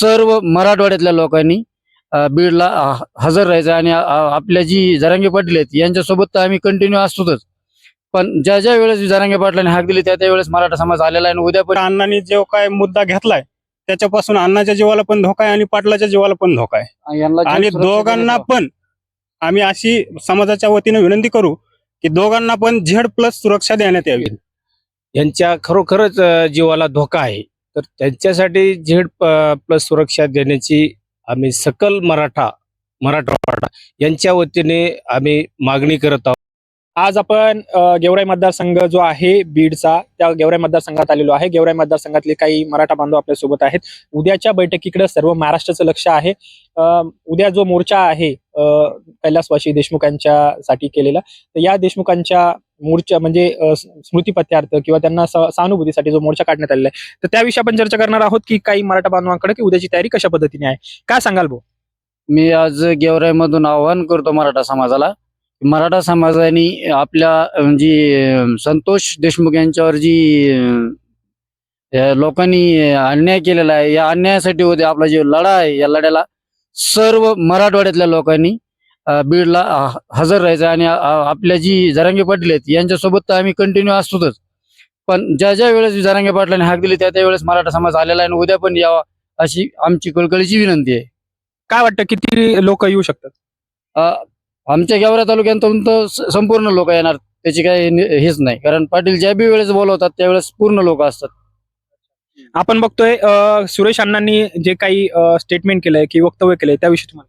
सर्व मराठवाड्यातल्या लोकांनी बीडला हजर राहायचं आणि आपल्या जी जरांगे पाटील आहेत यांच्यासोबत तर आम्ही कंटिन्यू असतोच पण ज्या ज्या वेळेस जरांगे पाटलांनी हाक दिली त्या त्या वेळेस मराठा समाज आलेला आहे आणि उद्या पण अण्णांनी जो काय मुद्दा घेतलाय त्याच्यापासून अण्णाच्या जीवाला पण धोका आहे आणि पाटलाच्या जीवाला पण धोका आहे. आणि दोघांना पण आम्ही अशी समाजाच्या वतीने विनंती करू की दोघांना पण झेड प्लस सुरक्षा देण्यात यावी. यांच्या खरोखरच जीवाला धोका आहे. तर त्यांच्यासाठी झेड प्लस सुरक्षा देण्याची आम्ही सकल मराठा मराठवाडा यांच्या वतीने आम्ही मागणी करत आहोत. आज आपण गेवराई मतदारसंघ जो आहे बीडचा त्या गेवराई मतदारसंघात आलेलो आहे. गेवराई मतदारसंघातले काही मराठा बांधव आपल्यासोबत आहेत. उद्याच्या बैठकीकडे सर्व महाराष्ट्राचं लक्ष आहे. उद्या जो मोर्चा आहे अ, देशमुखांच्या देशमुखांच्यासाठी केलेला तर या देशमुखांच्या मोर्चा म्हणजे स्मृतीपथ्यार्थ किंवा त्यांना सहानुभूतीसाठी जो मोर्चा काढण्यात आलेला आहे तर त्याविषयी आपण चर्चा करणार आहोत की काही मराठा बांधवांकडे की उद्याची तयारी कशा पद्धतीने आहे. काय सांगाल भाऊ? मी आज गेवराई मधून आवाहन करतो मराठा समाजाला मराठा समाजाने आपल्या जी अं, संतोष देशमुख यांच्यावर जी लोकांनी अन्याय केलेला आहे या अन्यायासाठी उद्या आपला जो लढा आहे या लढ्याला सर्व मराठवाड्यातल्या लोकांनी बीडला हजर राहायचं आणि आपल्या जी जरांगे पाटील आहेत यांच्यासोबत तर आम्ही कंटिन्यू असतोच पण ज्या ज्या वेळेस जरांगे पाटलांनी हाक दिली त्या त्या वेळेस मराठा समाज आलेला आहे आणि उद्या पण यावा अशी आमची कळकळीची विनंती आहे. काय वाटतं किती लोक येऊ शकतात? आमच्या गेवरा तालुक्यातून तर संपूर्ण लोक येणार त्याची काही हेच नाही. कारण पाटील ज्या बी वेळेस बोलवतात त्यावेळेस पूर्ण लोक असतात. आपण बघतोय अ, सुरेश अण्णांनी जे काही स्टेटमेंट केलंय की वक्तव्य केलंय त्याविषयी तुम्हाला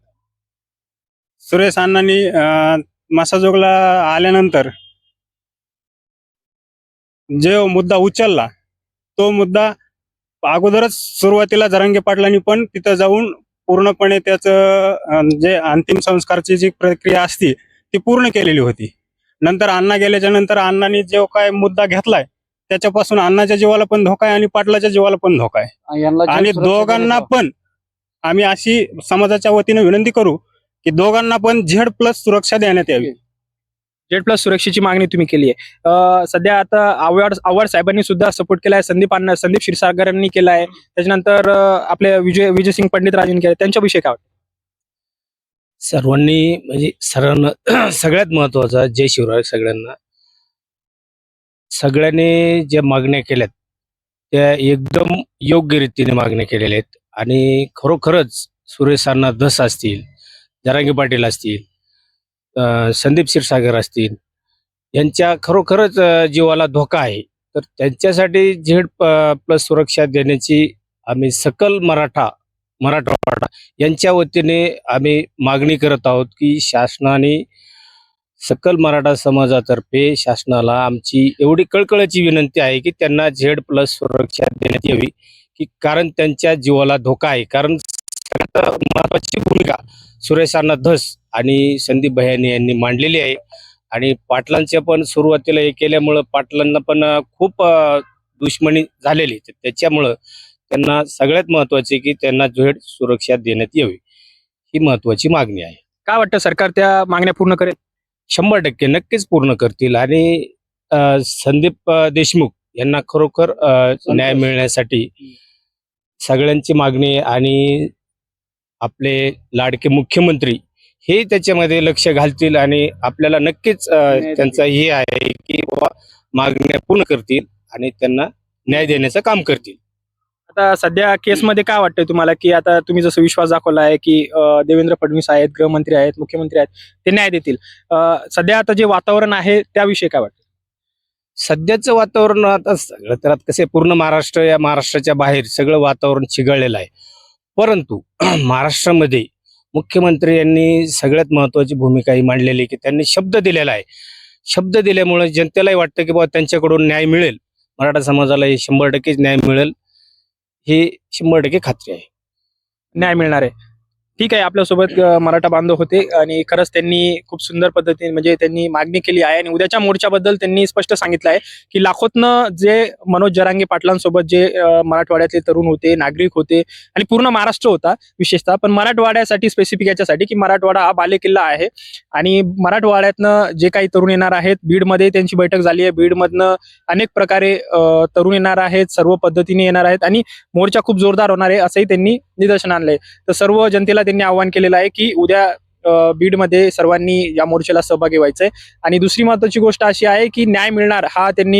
सुरेश अण्णांनी अं, मासाजोगला आल्यानंतर जो मुद्दा उचलला तो मुद्दा अगोदरच सुरुवातीला जरांगे पाटलांनी पण तिथं जाऊन पूर्णपणे त्याचं जे अंतिम संस्कारची जी प्रक्रिया असती ती पूर्ण केलेली होती. नंतर अण्णा गेल्याच्यानंतर अण्णांनी जो काय मुद्दा घेतलाय त्याच्यापासून अण्णाच्या जीवाला पण धोका आहे आणि पाटलाच्या जीवाला पण धोका आहे. आणि दोघांना पण आम्ही अशी समाजाच्या वतीने विनंती करू की दोघांना पण झेड प्लस सुरक्षा देण्यात यावी. जेड प्लस सुरक्षेची मागणी तुम्ही केली आहे. सध्या आता आव्हाड आव्हाड साहेबांनी सुद्धा सपोर्ट केलाय संदीप अण्णा संदीप क्षीरसागरांनी केला आहे. त्याच्यानंतर आपले विजय विजयसिंग पंडित राजेंनी केलं त्यांच्याविषयी काय वाटतं? सर्वांनी म्हणजे सर्वांना सगळ्यात महत्वाचं जय शिवराय सगळ्यांना. सगळ्यांनी ज्या मागण्या केल्यात त्या एकदम योग्य रीतीने मागण्या केलेल्या आहेत. आणि खरोखरच सुरेश सुरेशांना धस असतील जरांगी पाटील असतील संदीप क्षीरसागर असतील. यांच्या खरोखरच जीवाला धोका आहे. तर त्यांच्यासाठी झेड प्लस सुरक्षा देण्याची आम्ही सकल मराठा मराठवाडा यांच्या वतीने आम्ही मागणी करत आहोत की शासनाने सकल मराठा समाजातर्फे शासनाला आमची एवढी कळकळाची विनंती आहे की त्यांना झेड प्लस सुरक्षा देण्यात यावी की कारण त्यांच्या जीवाला धोका आहे. कारण महत्वाची भूमिका सुरेशांना धस आणि संदीप भयानी यांनी मांडलेली आहे. आणि पाटलांच्या पण सुरुवातीला हे केल्यामुळं पाटलांना पण खूप दुश्मनी झालेली तर त्याच्यामुळं त्यांना सगळ्यात महत्त्वाचे की त्यांना झेड सुरक्षा देण्यात यावी. ही महत्वाची मागणी आहे. काय वाटतं सरकार त्या मागण्या पूर्ण करेल? शंभर टक्के नक्कीच पूर्ण करतील. आणि संदीप देशमुख यांना खरोखर न्याय मिळण्यासाठी सगळ्यांची मागणी आणि आपले लाडके मुख्यमंत्री हे त्याच्यामध्ये लक्ष घालतील आणि आपल्याला नक्कीच त्यांचा हे आहे की बाबा मागण्या पूर्ण करतील आणि त्यांना न्याय देण्याचं काम करतील. आता सध्या केसमध्ये काय वाटतंय तुम्हाला की आता तुम्ही जसं विश्वास दाखवला आहे की देवेंद्र फडणवीस आहेत गृहमंत्री आहेत मुख्यमंत्री आहेत ते न्याय देतील. सध्या आता जे वातावरण आहे त्याविषयी काय वाटतं सध्याचं वातावरण आता सगळं तर आता कसे पूर्ण महाराष्ट्र या महाराष्ट्राच्या बाहेर सगळं वातावरण चिघळलेलं आहे. परंतु महाराष्ट्रामध्ये मुख्यमंत्री यांनी सगळ्यात महत्वाची भूमिका ही मांडलेली की त्यांनी शब्द दिलेला आहे. शब्द दिल्यामुळे जनतेलाही वाटतं की बाबा त्यांच्याकडून न्याय मिळेल. मराठा समाजाला हे शंभर टक्केच न्याय मिळेल. ही शंभर टक्के खात्री आहे. न्याय मिळणार आहे. ठीक आहे आपल्यासोबत मराठा बांधव होते आणि खरंच त्यांनी खूप सुंदर पद्धतीने म्हणजे त्यांनी मागणी केली आहे आणि उद्याच्या मोर्चाबद्दल त्यांनी स्पष्ट सांगितलं आहे की लाखोतनं जे मनोज जरांगे पाटलांसोबत जे मराठवाड्यातले तरुण होते नागरिक होते आणि पूर्ण महाराष्ट्र होता विशेषतः पण मराठवाड्यासाठी स्पेसिफिक याच्यासाठी की मराठवाडा हा बालेकिल्ला आहे आणि मराठवाड्यातनं जे काही तरुण येणार आहेत बीडमध्ये त्यांची बैठक झाली आहे बीडमधनं अनेक प्रकारे तरुण येणार आहेत सर्व पद्धतीने येणार आहेत आणि मोर्चा खूप जोरदार होणार आहे असंही त्यांनी निदर्शन आणलंय. तर सर्व जनतेला त्यांनी आवाहन केलेलं आहे की उद्या बीड बीडमध्ये सर्वांनी या मोर्चाला सहभागी व्हायचंय. आणि दुसरी महत्वाची गोष्ट अशी आहे की न्याय मिळणार हा त्यांनी